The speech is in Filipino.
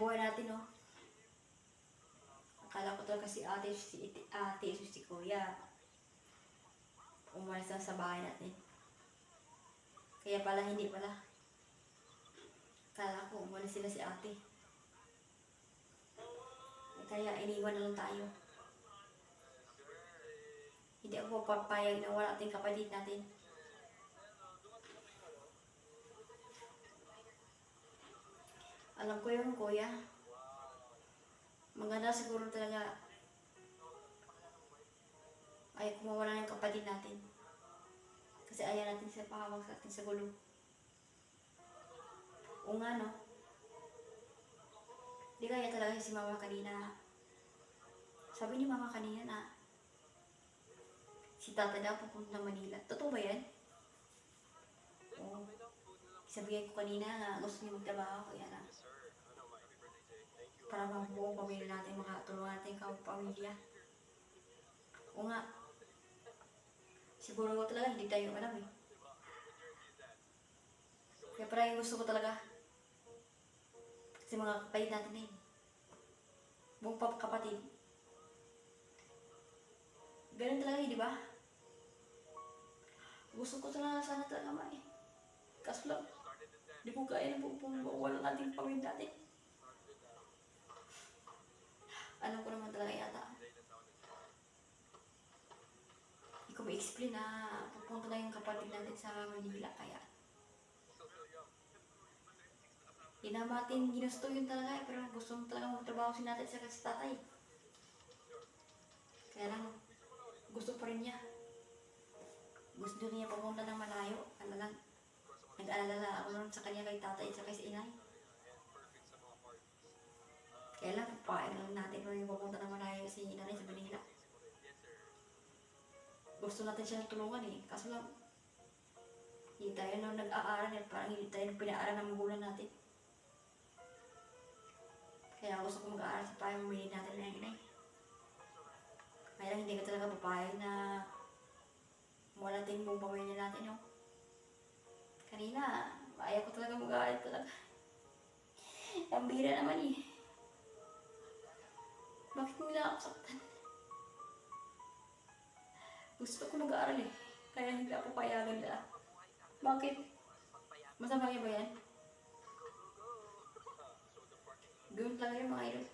buhay natin, no? Akala ko talaga si ate, si ate, si, kuya. Umalis na sa bahay natin. Kaya pala hindi pala. Akala ko umalis sila si ate. Eh, Kaya iniwan na lang tayo. Hindi ako papayag na wala ating kapatid natin. Alam ko yung kuya. Maganda siguro talaga ay kumawala ng kapatid natin. Kasi ayaw natin siya pahawak sa atin sa. O nga no. Di kaya talaga si mama kanina. Sabi ni mama kanina na si tata daw pupunta Manila. Totoo ba yan? Oo. Sabihin ko kanina na gusto niya magtrabaho. Kaya na. Para mabuo ang pamilya natin, makatulungan natin ang pamilya. Oo nga. Siguro talaga hindi tayo alam eh. Kaya parang gusto ko talaga. Kasi mga kapatid natin eh. Buong kapatid. Ganun talaga eh, di ba? Gusto ko talaga sana talaga ma eh. Kaso lang, di ko kaya na pupong wala nating pamilya natin. Alam ko naman talaga yata. Ma-explain na pupunta na yung kapatid natin sa Manila kaya. Hindi na natin ginusto yun talaga eh, pero gusto mo talaga magtrabaho si natin sa kasi tatay. Kaya lang, gusto pa rin niya. Gusto niya pumunta ng malayo. Gusto natin siya tulungan eh. Kaso lang, hindi tayo nung nag-aaral eh. Parang hindi tayo pinaaral ng magulang natin. Kaya gusto ko mag-aaral sa payo mamili natin ng inay. Kaya lang hindi ka talaga papayag na wala ting buong pamilya natin, no? Kanina, ayaw ko talaga mag-aaral talaga. Ang bira naman eh. Bakit nila ako saktan? Gusto ko mag-aaral eh. Kaya hindi ako payagan nila. Bakit? Masama niya ba yan? Ganun talaga yung mga idol.